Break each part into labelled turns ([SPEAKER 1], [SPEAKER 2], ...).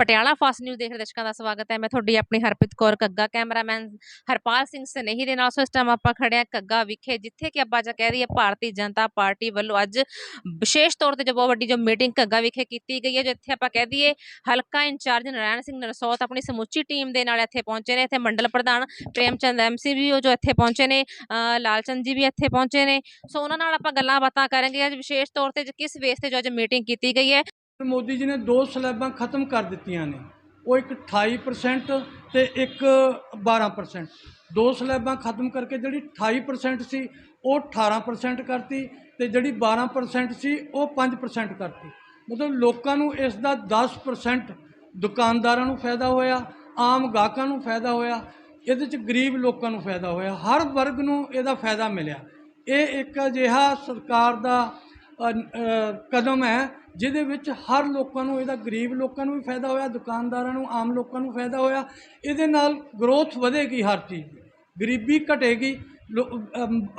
[SPEAKER 1] Patiala fast news ਦੇਖ ਰਹੇ ਦਰਸ਼ਕਾਂ ਦਾ ਸਵਾਗਤ ਹੈ। ਮੈਂ ਤੁਹਾਡੀ ਆਪਣੀ ਹਰਪ੍ਰੀਤ ਕੌਰ ਕੱਗਾ ਕੈਮਰਾਮੈਨ ਹਰਪਾਲ ਸਿੰਘ ਸਨੇਹੀ ਦੇ ਨਾਲ। ਸੋ ਇਸ ਟਾਈਮ ਆਪਾਂ ਖੜੇ ਹਾਂ ਕੱਗਾ ਵਿਖੇ, ਜਿੱਥੇ ਕਿ ਆਪਾਂ ਜਾ ਕਹਿ ਦਈਏ ਭਾਰਤੀ ਜਨਤਾ ਪਾਰਟੀ ਵੱਲੋਂ ਅੱਜ ਵਿਸ਼ੇਸ਼ ਤੌਰ ਤੇ ਜੋ ਬਹੁਤ ਵੱਡੀ ਜੋ ਮੀਟਿੰਗ ਕੱਗਾ ਵਿਖੇ ਕੀਤੀ ਗਈ ਹੈ ਜਿੱਥੇ ਆਪਾਂ ਕਹਿ ਦਈਏ ਹਲਕਾ ਇੰਚਾਰਜ ਨਰਾਇਣ ਸਿੰਘ ਨਰਸੌਤ ਆਪਣੀ ਸਮੁੱਚੀ ਟੀਮ ਦੇ ਨਾਲ ਇੱਥੇ ਪਹੁੰਚੇ ਨੇ। ਇੱਥੇ ਮੰਡਲ ਪ੍ਰਧਾਨ ਪ੍ਰੇਮ ਪ੍ਰੇਮਚੰਦ ਐਮਸੀ ਵੀ ਉਹ ਜੋ ਇੱਥੇ ਪਹੁੰਚੇ ਨੇ ਲਾਲਚੰਦ ਜੀ ਵੀ ਇੱਥੇ ਪਹੁੰਚੇ ਨੇ। ਸੋ ਉਹਨਾਂ ਨਾਲ ਆਪਾਂ ਗੱਲਾਂ ਬਾਤਾਂ ਕਰਾਂਗੇ। ਅੱਜ ਵਿਸ਼ੇਸ਼ ਤੌਰ ਤੇ ਕਿਸ ਵੇਸ ਤੇ ਜੋ ਅੱਜ ਮੀਟਿੰਗ ਕੀਤੀ ਗਈ ਹੈ
[SPEAKER 2] ਮੋਦੀ ਜੀ ਨੇ ਦੋ ਸਲੈਬਾਂ ਖਤਮ ਕਰ ਦਿੱਤੀਆਂ ਨੇ। ਉਹ ਇੱਕ 28% ਤੇ ਇੱਕ 12% ਦੋ ਸਲੈਬਾਂ ਖਤਮ ਕਰਕੇ ਜਿਹੜੀ 28% ਸੀ, ਉਹ 18% ਕਰਤੀ ਤੇ ਜਿਹੜੀ 12% ਸੀ, ਉਹ 5% ਕਰਤੀ। ਮਤਲਬ ਲੋਕਾਂ ਨੂੰ ਇਸ ਦਾ 10% ਦੁਕਾਨਦਾਰਾਂ ਨੂੰ ਫਾਇਦਾ ਹੋਇਆ, ਆਮ ਗਾਹਕਾਂ ਨੂੰ ਫਾਇਦਾ ਹੋਇਆ, ਇਹਦੇ ਚ ਗਰੀਬ ਲੋਕਾਂ ਨੂੰ ਫਾਇਦਾ ਹੋਇਆ। ਹਰ ਵਰਗ ਨੂੰ ਇਹਦਾ ਫਾਇਦਾ ਮਿਲਿਆ। ਇਹ ਇੱਕ ਅਜਿਹਾ ਸਰਕਾਰ ਦਾ ਕਦਮ ਹੈ, ਜਿਹਦੇ ਵਿੱਚ ਹਰ ਲੋਕਾਂ ਨੂੰ ਇਹਦਾ, ਗਰੀਬ ਲੋਕਾਂ ਨੂੰ ਵੀ ਫਾਇਦਾ ਹੋਇਆ, ਦੁਕਾਨਦਾਰਾਂ ਨੂੰ, ਆਮ ਲੋਕਾਂ ਨੂੰ ਫਾਇਦਾ ਹੋਇਆ। ਇਹਦੇ ਨਾਲ ਗਰੋਥ ਵਧੇਗੀ ਹਰ ਚੀਜ਼ ਦੀ। ਗਰੀਬੀ ਘਟੇਗੀ, ਲੋ-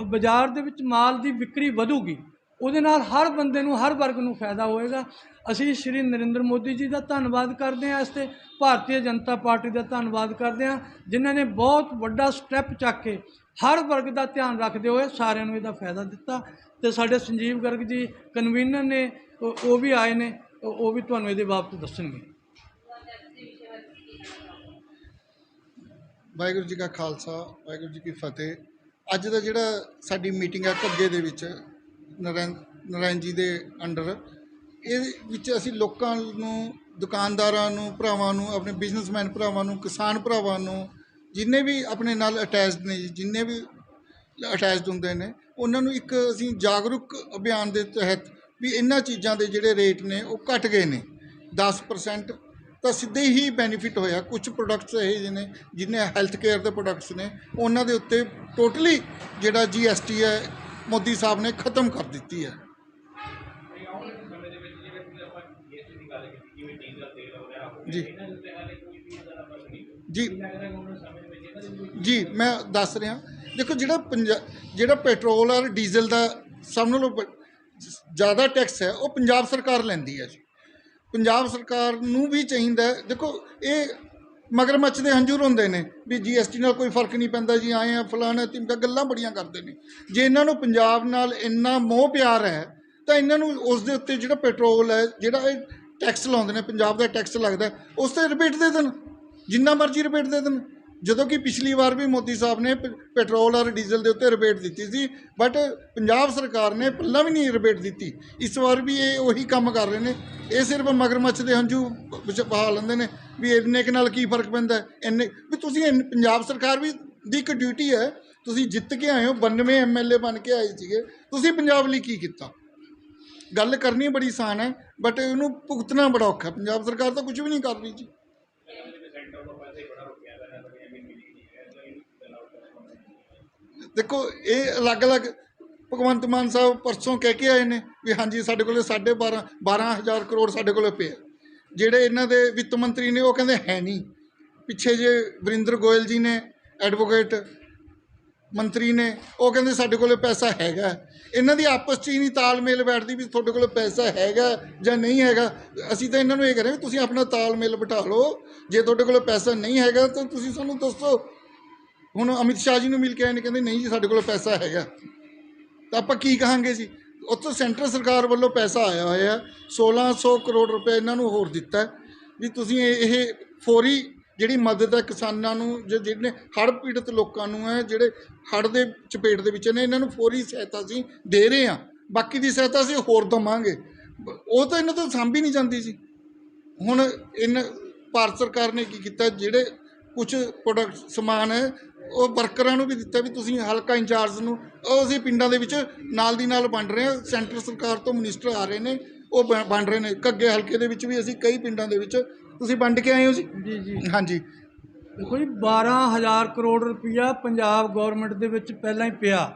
[SPEAKER 2] ਬਾਜ਼ਾਰ ਦੇ ਵਿੱਚ ਮਾਲ ਦੀ ਵਿਕਰੀ ਵਧੂਗੀ। ਉਹਦੇ ਨਾਲ ਹਰ ਬੰਦੇ ਨੂੰ, ਹਰ ਵਰਗ ਨੂੰ ਫਾਇਦਾ ਹੋਏਗਾ। ਅਸੀਂ ਸ਼੍ਰੀ ਨਰਿੰਦਰ ਮੋਦੀ ਜੀ ਦਾ ਧੰਨਵਾਦ ਕਰਦੇ ਹਾਂ, ਇਸ ਤੇ ਭਾਰਤੀ ਜਨਤਾ ਪਾਰਟੀ ਦਾ ਧੰਨਵਾਦ ਕਰਦੇ ਹਾਂ, ਜਿਨ੍ਹਾਂ ਨੇ ਬਹੁਤ ਵੱਡਾ ਸਟੈਪ ਚੱਕ ਕੇ ਹਰ ਵਰਗ ਦਾ ਧਿਆਨ ਰੱਖਦੇ ਹੋਏ ਸਾਰਿਆਂ ਨੂੰ ਇਹਦਾ ਫਾਇਦਾ ਦਿੱਤਾ ਤੇ ਸਾਡੇ ਸੰਜੀਵ ਗਰਗ ਜੀ ਕਨਵੀਨਰ ਨੇ, ਉਹ ਵੀ ਆਏ ਨੇ, ਉਹ ਵੀ ਤੁਹਾਨੂੰ ਇਹਦੇ ਬਾਬਤ ਦੱਸਣਗੇ।
[SPEAKER 3] ਵਾਹਿਗੁਰੂ ਜੀ ਕਾ ਖਾਲਸਾ, ਵਾਹਿਗੁਰੂ ਜੀ ਕੀ ਫਤਿਹ। ਅੱਜ ਦਾ ਜਿਹੜਾ ਸਾਡੀ ਮੀਟਿੰਗ ਹੈ ਘੱਗੇ ਦੇ ਵਿੱਚ, ਨਰੈਣ ਨਰਾਇਣ ਜੀ ਦੇ ਅੰਡਰ ਇਹ ਵਿੱਚ ਅਸੀਂ ਲੋਕਾਂ ਨੂੰ, ਦੁਕਾਨਦਾਰਾਂ ਨੂੰ, ਭਰਾਵਾਂ ਨੂੰ, ਆਪਣੇ ਬਿਜ਼ਨਸਮੈਨ ਭਰਾਵਾਂ ਨੂੰ, ਕਿਸਾਨ ਭਰਾਵਾਂ ਨੂੰ ਜਿੰਨੇ ਵੀ ਆਪਣੇ ਨਾਲ ਅਟੈਚਡ ਨੇ ਜੀ, ਜਿੰਨੇ ਵੀ ਅਟੈਚਡ ਹੁੰਦੇ ਨੇ ਉਹਨਾਂ ਨੂੰ ਇੱਕ ਅਸੀਂ ਜਾਗਰੂਕ ਅਭਿਆਨ ਦੇ ਤਹਿਤ ਵੀ ਇਹਨਾਂ ਚੀਜ਼ਾਂ ਦੇ ਜਿਹੜੇ ਰੇਟ ਨੇ ਉਹ ਘਟ ਗਏ ਨੇ। 10% ਤਾਂ ਸਿੱਧੇ ਹੀ ਬੈਨੀਫਿਟ ਹੋਇਆ। ਕੁਝ ਪ੍ਰੋਡਕਟਸ ਇਹ ਜਿਹੇ ਨੇ ਜਿਨੇ ਹੈਲਥ ਕੇਅਰ ਦੇ ਪ੍ਰੋਡਕਟਸ ਨੇ ਉਹਨਾਂ ਦੇ ਉੱਤੇ ਟੋਟਲੀ ਜਿਹੜਾ ਜੀਐਸਟੀ ਹੈ ਮੋਦੀ ਸਾਹਿਬ ਨੇ ਖਤਮ ਕਰ ਦਿੱਤੀ ਹੈ। ਜੀ। ਜੀ। ਜੀ, ਮੈਂ ਦੱਸ ਰਿਹਾ। ਦੇਖੋ, ਜਿਹੜਾ ਪੰਜਾ, ਜਿਹੜਾ ਪੈਟਰੋਲ ਔਰ ਡੀਜ਼ਲ ਦਾ ਸਭ ਨਾਲੋਂ ਜ਼ਿਆਦਾ ਟੈਕਸ ਹੈ, ਉਹ ਪੰਜਾਬ ਸਰਕਾਰ ਲੈਂਦੀ ਹੈ ਜੀ। ਪੰਜਾਬ ਸਰਕਾਰ ਨੂੰ ਵੀ ਚਾਹੀਦਾ ਦੇਖੋ, ਇਹ ਮਗਰਮੱਛ ਦੇ ਹੰਝੂਰ ਹੁੰਦੇ ਨੇ ਵੀ ਜੀਐਸਟੀ ਨਾਲ ਕੋਈ ਫ਼ਰਕ ਨਹੀਂ ਪੈਂਦਾ ਜੀ, ਆਏ ਆ, ਫਲਾਣਾ ਤਿਮਕਾ ਗੱਲਾਂ ਬੜੀਆਂ ਕਰਦੇ ਨੇ। ਜੇ ਇਹਨਾਂ ਨੂੰ ਪੰਜਾਬ ਨਾਲ ਇੰਨਾ ਮੋਹ ਪਿਆਰ ਹੈ, ਤਾਂ ਇਹਨਾਂ ਨੂੰ ਉਸ ਦੇ ਉੱਤੇ ਜਿਹੜਾ ਪੈਟਰੋਲ ਹੈ, ਜਿਹੜਾ ਇਹ ਟੈਕਸ ਲਾਉਂਦੇ ਨੇ, ਪੰਜਾਬ ਦਾ ਟੈਕਸ ਲੱਗਦਾ ਉਸ ਤੇ ਰਿਪੀਟ ਦੇ ਦੇਣ। ਜਿੰਨਾ ਮਰਜ਼ੀ ਰਿਪੀਟ ਦੇ ਦੇਣ। ਜਦੋਂ ਕਿ ਪਿਛਲੀ ਵਾਰ ਵੀ ਮੋਦੀ ਸਾਹਿਬ ਨੇ ਪੈਟਰੋਲ ਔਰ ਡੀਜ਼ਲ ਦੇ ਉੱਤੇ ਰਿਬੇਟ ਦਿੱਤੀ ਸੀ ਬਟ ਪੰਜਾਬ ਸਰਕਾਰ ਨੇ ਪਹਿਲਾਂ ਵੀ ਨਹੀਂ ਰਿਬੇਟ ਦਿੱਤੀ। ਇਸ ਵਾਰ ਵੀ ਇਹ ਉਹੀ ਕੰਮ ਕਰ ਰਹੇ ਨੇ। ਇਹ ਸਿਰਫ ਮਗਰਮੱਛ ਦੇ ਹੰਝੂ ਵਿੱਚ ਬਹਾ ਲੈਂਦੇ ਨੇ ਵੀ ਇੰਨੇ ਕੁ ਨਾਲ ਕੀ ਫ਼ਰਕ ਪੈਂਦਾ ਇੰਨੇ, ਵੀ ਤੁਸੀਂ ਇੰਨ- ਪੰਜਾਬ ਸਰਕਾਰ ਵੀ ਦੀ ਇੱਕ ਡਿਊਟੀ ਹੈ, ਤੁਸੀਂ ਜਿੱਤ ਕੇ ਆਏ ਹੋ 92 ਐਮਐਲਏ ਬਣ ਕੇ ਆਏ ਸੀਗੇ, ਤੁਸੀਂ ਪੰਜਾਬ ਲਈ ਕੀ ਕੀਤਾ? ਗੱਲ ਕਰਨੀ ਬੜੀ ਆਸਾਨ ਹੈ ਬਟ ਇਹਨੂੰ ਭੁਗਤਣਾ ਬੜਾ ਔਖਾ ਪੰਜਾਬ ਸਰਕਾਰ ਤਾਂ ਕੁਝ ਵੀ ਨਹੀਂ ਕਰ ਰਹੀ ਜੀ। ਦੇਖੋ, ਇਹ ਅਲੱਗ-ਅਲੱਗ ਭਗਵੰਤ ਮਾਨ ਸਾਹਿਬ ਪਰਸੋਂ ਕਹਿ ਕੇ ਆਏ ਨੇ ਵੀ ਹਾਂਜੀ, ਸਾਡੇ ਕੋਲੇ 12.5 12000 ਕਰੋੜ ਸਾਡੇ ਕੋਲੇ ਪਿਆ। ਜਿਹੜੇ ਇਹਨਾਂ ਦੇ ਵਿੱਤ ਮੰਤਰੀ ਨੇ, ਉਹ ਕਹਿੰਦੇ ਹੈ ਨਹੀਂ। ਪਿੱਛੇ ਜੇ ਵਰਿੰਦਰ ਗੋਇਲ ਜੀ ਨੇ, ਐਡਵੋਕੇਟ ਮੰਤਰੀ ਨੇ, ਉਹ ਕਹਿੰਦੇ ਸਾਡੇ ਕੋਲੇ ਪੈਸਾ ਹੈਗਾ। ਇਹਨਾਂ ਦੀ ਆਪਸ 'ਚ ਹੀ ਨਹੀਂ ਤਾਲਮੇਲ ਬੈਠਦੀ ਵੀ ਤੁਹਾਡੇ ਕੋਲੇ ਪੈਸਾ ਹੈਗਾ ਜਾਂ ਨਹੀਂ ਹੈਗਾ। ਅਸੀਂ ਤਾਂ ਇਹਨਾਂ ਨੂੰ ਇਹ ਕਹਿੰਦੇ ਵੀ ਤੁਸੀਂ ਆਪਣਾ ਤਾਲਮੇਲ ਬਿਠਾ ਲਓ। ਜੇ ਤੁਹਾਡੇ ਕੋਲੇ ਪੈਸਾ ਨਹੀਂ ਹੈਗਾ ਤਾਂ ਤੁਸੀਂ ਸਾਨੂੰ ਦੱਸੋ ਹੁਣ ਅਮਿਤ ਸ਼ਾਹ ਜੀ ਨੂੰ ਮਿਲ ਕੇ ਆਏ ਨੇ, ਕਹਿੰਦੇ ਨਹੀਂ ਜੀ, ਸਾਡੇ ਕੋਲ ਪੈਸਾ ਹੈਗਾ। ਤਾਂ ਆਪਾਂ ਕੀ ਕਹਾਂਗੇ ਜੀ? ਉੱਥੋਂ ਸੈਂਟਰ ਸਰਕਾਰ ਵੱਲੋਂ ਪੈਸਾ ਆਇਆ ਹੋਇਆ ਹੈ। 1600 ਕਰੋੜ ਰੁਪਏ ਇਹਨਾਂ ਨੂੰ ਹੋਰ ਦਿੱਤਾ ਵੀ ਤੁਸੀਂ ਇਹ ਫੌਰੀ ਜਿਹੜੀ ਮਦਦ ਹੈ ਕਿਸਾਨਾਂ ਨੂੰ, ਜੇ ਜਿਹਨੇ ਹੜ੍ਹ ਪੀੜਤ ਲੋਕਾਂ ਨੂੰ ਹੈ, ਜਿਹੜੇ ਹੜ੍ਹ ਦੇ ਚਪੇਟ ਦੇ ਵਿੱਚ ਨੇ, ਇਹਨਾਂ ਨੂੰ ਫੌਰੀ ਸਹਾਇਤਾ ਅਸੀਂ ਦੇ ਰਹੇ ਹਾਂ। ਬਾਕੀ ਦੀ ਸਹਾਇਤਾ ਅਸੀਂ ਹੋਰ ਦਵਾਂਗੇ। ਉਹ ਤਾਂ ਇਹਨਾਂ ਤੋਂ ਸਾਂਭੀ ਨਹੀਂ ਜਾਂਦੀ ਜੀ। ਹੁਣ ਇਹਨਾਂ, ਭਾਰਤ ਸਰਕਾਰ ਨੇ ਕੀ ਕੀਤਾ, ਜਿਹੜੇ ਕੁਝ ਪ੍ਰੋਡਕਟ ਸਮਾਨ ਹੈ ਉਹ ਵਰਕਰਾਂ ਨੂੰ ਵੀ ਦਿੱਤਾ ਵੀ ਤੁਸੀਂ ਹਲਕਾ ਇੰਚਾਰਜ ਨੂੰ ਉਹ ਅਸੀਂ ਪਿੰਡਾਂ ਦੇ ਵਿੱਚ ਨਾਲ ਦੀ ਨਾਲ ਵੰਡ ਰਹੇ ਹਾਂ ਸੈਂਟਰ ਸਰਕਾਰ ਤੋਂ ਮਿਨਿਸਟਰ ਆ ਰਹੇ ਨੇ ਉਹ ਵੰਡ ਰਹੇ ਨੇ ਕੱਗੇ ਹਲਕੇ ਦੇ ਵਿੱਚ ਵੀ ਅਸੀਂ ਕਈ ਪਿੰਡਾਂ ਦੇ ਵਿੱਚ ਤੁਸੀਂ ਵੰਡ ਕੇ ਆਏ ਹੋ ਜੀ?
[SPEAKER 2] ਜੀ ਜੀ।
[SPEAKER 3] ਹਾਂਜੀ।
[SPEAKER 2] ਦੇਖੋ ਜੀ 12000 ਕਰੋੜ ਰੁਪਇਆ ਪੰਜਾਬ ਗਵਰਨਮੈਂਟ ਦੇ ਵਿੱਚ ਪਹਿਲਾਂ ਹੀ ਪਿਆ।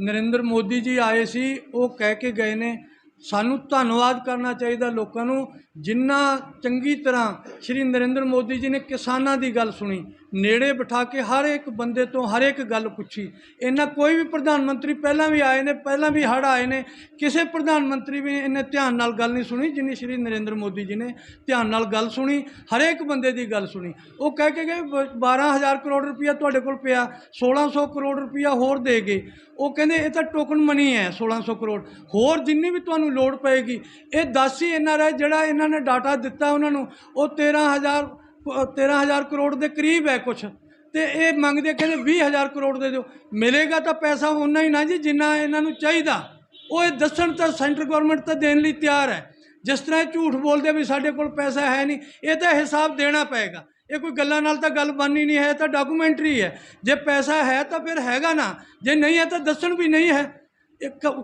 [SPEAKER 2] ਨਰਿੰਦਰ ਮੋਦੀ ਜੀ ਆਏ ਸੀ ਉਹ ਕਹਿ ਕੇ ਗਏ ਨੇ ਸਾਨੂੰ ਧੰਨਵਾਦ ਕਰਨਾ ਚਾਹੀਦਾ ਲੋਕਾਂ ਨੂੰ ਜਿੰਨਾ ਚੰਗੀ ਤਰ੍ਹਾਂ ਸ਼੍ਰੀ ਨਰਿੰਦਰ ਮੋਦੀ ਜੀ ਨੇ ਕਿਸਾਨਾਂ ਦੀ ਗੱਲ ਸੁਣੀ ਨੇੜੇ ਬਿਠਾ ਕੇ ਹਰ ਇੱਕ ਬੰਦੇ ਤੋਂ ਹਰ ਇੱਕ ਗੱਲ ਪੁੱਛੀ। ਇਹਨਾਂ ਕੋਈ ਵੀ ਪ੍ਰਧਾਨ ਮੰਤਰੀ ਪਹਿਲਾਂ ਵੀ ਆਏ ਨੇ, ਪਹਿਲਾਂ ਵੀ ਹੜ੍ਹ ਆਏ ਨੇ, ਕਿਸੇ ਪ੍ਰਧਾਨ ਮੰਤਰੀ ਵੀ ਇਹਨੇ ਧਿਆਨ ਨਾਲ ਗੱਲ ਨਹੀਂ ਸੁਣੀ, ਜਿੰਨੀ ਸ਼੍ਰੀ ਨਰਿੰਦਰ ਮੋਦੀ ਜੀ ਨੇ ਧਿਆਨ ਨਾਲ ਗੱਲ ਸੁਣੀ ਹਰੇਕ ਬੰਦੇ ਦੀ ਗੱਲ ਸੁਣੀ। ਉਹ ਕਹਿ ਕੇ ਗਏ, ਬ- 12000 ਕਰੋੜ ਰੁਪਇਆ ਤੁਹਾਡੇ ਕੋਲ ਪਿਆ 1600 ਕਰੋੜ ਰੁਪਇਆ ਹੋਰ ਦੇ ਗਏ। ਉਹ ਕਹਿੰਦੇ, ਇਹ ਤਾਂ ਟੋਕਨ ਮਨੀ ਹੈ 1600 ਕਰੋੜ। ਹੋਰ ਜਿੰਨੀ ਵੀ ਤੁਹਾਨੂੰ ਲੋੜ ਪਏਗੀ, ਇਹ 10 ਹੀ ਐਨ ਜਿਹੜਾ ਇਹਨਾਂ ਨੇ ਡਾਟਾ ਦਿੱਤਾ ਉਹਨਾਂ ਨੂੰ, ਉਹ 13000 13000 ਕਰੋੜ ਦੇ ਕਰੀਬ ਹੈ ਕੁਛ। ਤੇ ਇਹ ਮੰਗਦੇ ਕਹਿੰਦੇ 20000 ਕਰੋੜ ਦੇ ਦਿਓ। ਮਿਲੇਗਾ ਤਾਂ ਪੈਸਾ ਉਹਨਾਂ ਹੀ ਨਾ ਜੀ ਜਿੰਨਾ ਇਹਨਾਂ ਨੂੰ ਚਾਹੀਦਾ। ਉਹ ਇਹ ਦੱਸਣ ਤਾਂ ਸੈਂਟਰ ਗਵਰਨਮੈਂਟ ਤਾਂ ਦੇਣ ਲਈ ਤਿਆਰ ਹੈ। ਜਿਸ ਤਰ੍ਹਾਂ ਇਹ ਝੂਠ ਬੋਲਦੇ ਵੀ ਸਾਡੇ ਕੋਲ ਪੈਸਾ ਹੈ ਨਹੀਂ, ਇਹ ਤਾਂ ਹਿਸਾਬ ਦੇਣਾ ਪਏਗਾ। ਇਹ ਕੋਈ ਗੱਲਾਂ ਨਾਲ ਤਾਂ ਗੱਲ ਬਣਨੀ ਨਹੀਂ ਹੈ, ਇਹ ਤਾਂ ਡਾਕੂਮੈਂਟਰੀ ਹੈ। ਜੇ ਪੈਸਾ ਹੈ ਤਾਂ ਫਿਰ ਹੈਗਾ ਨਾ। ਜੇ ਨਹੀਂ ਹੈ ਤਾਂ ਦੱਸਣ ਵੀ ਨਹੀਂ ਹੈ।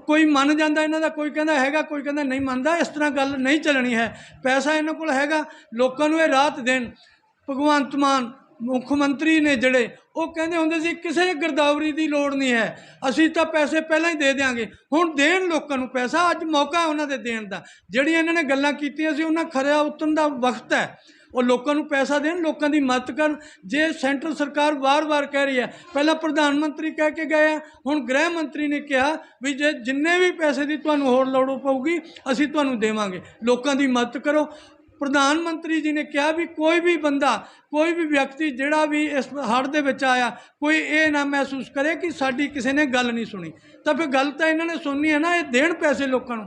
[SPEAKER 2] ਕੋਈ ਮੰਨ ਜਾਂਦਾ ਇਹਨਾਂ ਦਾ, ਕੋਈ ਕਹਿੰਦਾ ਹੈਗਾ, ਕੋਈ ਕਹਿੰਦਾ ਨਹੀਂ ਮੰਨਦਾ, ਇਸ ਤਰ੍ਹਾਂ ਗੱਲ ਨਹੀਂ ਚੱਲਣੀ ਹੈ। ਪੈਸਾ ਇਹਨਾਂ ਕੋਲ ਹੈਗਾ, ਲੋਕਾਂ ਨੂੰ ਇਹ ਰਾਹਤ ਦੇਣ ਭਗਵੰਤ ਮਾਨ, ਮੁੱਖ ਮੰਤਰੀ ਨੇ ਜਿਹੜੇ, ਉਹ ਕਹਿੰਦੇ ਹੁੰਦੇ ਸੀ, ਕਿਸੇ ਗਿਰਦਾਵਰੀ ਦੀ ਲੋੜ ਨਹੀਂ ਹੈ, ਅਸੀਂ ਤਾਂ ਪੈਸੇ ਪਹਿਲਾਂ ਹੀ ਦੇ ਦਿਆਂਗੇ। ਹੁਣ ਦੇਣ ਲੋਕਾਂ ਨੂੰ ਪੈਸਾ, ਅੱਜ ਮੌਕਾ ਉਹਨਾਂ ਦੇ ਦੇਣ ਦਾ। ਜਿਹੜੀਆਂ ਇਹਨਾਂ ਨੇ ਗੱਲਾਂ ਕੀਤੀਆਂ ਸੀ, ਉਹਨਾਂ ਖਰਿਆ ਉਤਰਨ ਦਾ ਵਕਤ ਹੈ। ਉਹ ਲੋਕਾਂ ਨੂੰ ਪੈਸਾ ਦੇਣ, ਲੋਕਾਂ ਦੀ ਮਦਦ ਕਰਨ। ਜੇ ਸੈਂਟਰ ਸਰਕਾਰ ਵਾਰ-ਵਾਰ ਕਹਿ ਰਹੀ ਹੈ, ਪਹਿਲਾਂ ਪ੍ਰਧਾਨ ਮੰਤਰੀ ਕਹਿ ਕੇ ਗਏ ਆ, ਹੁਣ ਗ੍ਰਹਿ ਮੰਤਰੀ ਨੇ ਕਿਹਾ ਵੀ ਜੇ ਜਿੰਨੇ ਵੀ ਪੈਸੇ ਦੀ ਤੁਹਾਨੂੰ ਹੋਰ ਲੋੜ ਪਊਗੀ, ਅਸੀਂ ਤੁਹਾਨੂੰ ਦੇਵਾਂਗੇ। ਲੋਕਾਂ ਦੀ ਮਦਦ ਕਰੋ। ਪ੍ਰਧਾਨ ਮੰਤਰੀ ਜੀ ਨੇ ਕਿਹਾ ਵੀ ਕੋਈ ਵੀ ਬੰਦਾ, ਕੋਈ ਵੀ ਵਿਅਕਤੀ ਜਿਹੜਾ ਵੀ ਇਸ ਹੜ੍ਹ ਦੇ ਵਿੱਚ ਆਇਆ, ਕੋਈ ਇਹ ਨਾ ਮਹਿਸੂਸ ਕਰੇ ਕਿ ਸਾਡੀ ਕਿਸੇ ਨੇ ਗੱਲ ਨਹੀਂ ਸੁਣੀ। ਤਾਂ ਫਿਰ ਗੱਲ ਤਾਂ ਇਹਨਾਂ ਨੇ ਸੁਣਨੀ ਹੈ ਨਾ, ਇਹ ਦੇਣ ਪੈਸੇ ਲੋਕਾਂ ਨੂੰ।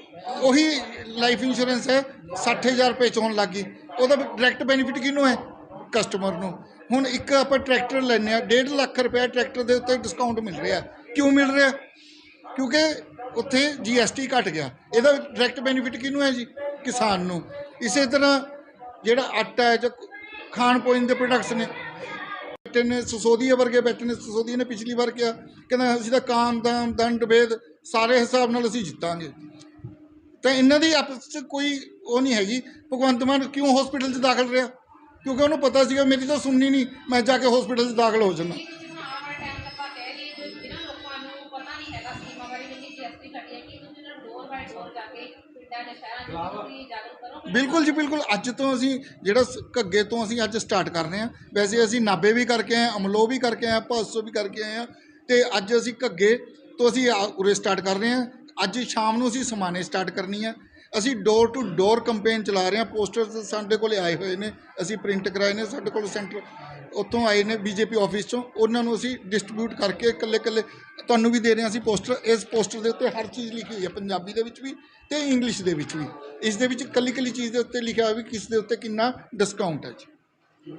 [SPEAKER 3] ਉਹੀ ਲਾਈਫ ਇੰਸ਼ੋਰੈਂਸ ਹੈ 60000 ਰੁਪਏ ਚ ਹੋਣ ਲੱਗੀ ਉਹਦਾ ਡਾਇਰੈਕਟ ਬੈਨੀਫਿਟ ਕਿਹਨੂੰ ਹੈ? ਕਸਟਮਰ ਨੂੰ। ਹੁਣ ਇੱਕ ਆਪਾਂ ਟਰੈਕਟਰ ਲੈਨੇ ਆ 1.5 ਲੱਖ ਰੁਪਏ ਟਰੈਕਟਰ ਦੇ ਉੱਤੇ ਡਿਸਕਾਊਂਟ ਮਿਲ ਰਿਹਾ। ਕਿਉਂ ਮਿਲ ਰਿਹਾ? ਕਿਉਂਕਿ ਉੱਥੇ ਜੀਐਸਟੀ ਘਟ ਗਿਆ। ਇਹਦਾ ਡਾਇਰੈਕਟ ਬੈਨੀਫਿਟ ਕਿਹਨੂੰ ਹੈ ਜੀ? ਕਿਸਾਨ ਨੂੰ। ਇਸੇ ਤਰ੍ਹਾਂ ਜਿਹੜਾ ਆਟਾ ਹੈ, ਜਾਂ ਖਾਣ ਪੀਣ ਦੇ ਪ੍ਰੋਡਕਟਸ ਨੇ, ਬੈਠੇ ਨੇ, ਸਸੋਦੀਆ ਵਰਗੇ ਬੈਠੇ ਨੇ, ਸਸੋਦੀਆ ਨੇ ਪਿਛਲੀ ਵਾਰ ਕਿਹਾ। ਕਹਿੰਦਾ ਅਸੀਂ ਤਾਂ ਕਾਮ, ਦਾਮ, ਦੰਡ ਭੇਦ ਸਾਰੇ ਹਿਸਾਬ ਨਾਲ ਅਸੀਂ ਜਿੱਤਾਂਗੇ। ਤਾਂ ਇਹਨਾਂ ਦੀ ਆਪਸ 'ਚ ਕੋਈ ਉਹ ਨਹੀਂ ਹੈਗੀ। ਭਗਵੰਤ ਮਾਨ ਕਿਉਂ ਹਸਪੀਟਲ 'ਚ ਦਾਖਲ ਰਿਹਾ? ਕਿਉਂਕਿ ਉਹਨੂੰ ਪਤਾ ਸੀਗਾ ਮੇਰੀ ਤਾਂ ਸੁਣਨੀ ਨਹੀਂ ਮੈਂ ਜਾ ਕੇ ਹਸਪੀਟਲ 'ਚ ਦਾਖਲ ਹੋ ਜਾਣਾ। ਬਿਲਕੁਲ ਜੀ ਬਿਲਕੁਲ। ਅੱਜ ਤੋਂ ਅਸੀਂ ਜਿਹੜਾ ਘੱਗੇ ਤੋਂ ਅਸੀਂ ਅੱਜ ਸਟਾਰਟ ਕਰ ਰਹੇ ਹਾਂ। ਵੈਸੇ ਅਸੀਂ ਨਾਬੇ ਵੀ ਕਰਕੇ ਆਏ ਅਮਲੋ ਵੀ ਕਰਕੇ ਆਏ ਹਾਂ ਭਾਸੋ ਵੀ ਕਰਕੇ ਆਏ ਹਾਂ। ਤੇ ਅੱਜ ਅਸੀਂ ਘੱਗੇ ਤੋਂ ਅਸੀਂ ਉਰੇ ਸਟਾਰਟ ਕਰ ਰਹੇ ਹਾਂ। ਅੱਜ ਸ਼ਾਮ ਨੂੰ ਅਸੀਂ ਸਮਾਨੇ ਸਟਾਰਟ ਕਰਨੀ ਹੈ ਅਸੀਂ ਡੋਰ ਟੂ ਡੋਰ ਕੰਪੇਨ ਚਲਾ ਰਹੇ ਹਾਂ ਪੋਸਟਰਸ ਸਾਡੇ ਕੋਲੇ ਆਏ ਹੋਏ ਨੇ। ਅਸੀਂ ਪ੍ਰਿੰਟ ਕਰਾਏ ਨੇ। ਸਾਡੇ ਕੋਲ ਸੈਂਟਰ ਉੱਥੋਂ ਆਏ ਨੇ ਬੀਜੇਪੀ ਆਫਿਸ ਚੋਂ। ਉਹਨਾਂ ਨੂੰ ਅਸੀਂ ਡਿਸਟ੍ਰੀਬਿਊਟ ਕਰਕੇ ਇਕੱਲੇ ਇਕੱਲੇ ਤੁਹਾਨੂੰ ਵੀ ਦੇ ਰਹੇ ਹਾਂ ਅਸੀਂ ਪੋਸਟਰ ਇਸ ਪੋਸਟਰ ਦੇ ਉੱਤੇ ਹਰ ਚੀਜ਼ ਲਿਖੀ ਹੋਈ ਹੈ ਪੰਜਾਬੀ ਦੇ ਵਿੱਚ ਵੀ ਤੇ ਇੰਗਲਿਸ਼ ਦੇ ਵਿੱਚ ਵੀ। ਇਸ ਦੇ ਵਿੱਚ ਇਕੱਲੀ ਇਕੱਲੀ ਚੀਜ਼ ਦੇ ਉੱਤੇ ਲਿਖਿਆ ਹੋਇਆ ਵੀ ਕਿਸ ਦੇ ਉੱਤੇ ਕਿੰਨਾ ਡਿਸਕਾਊਂਟ ਹੈ ਜੀ।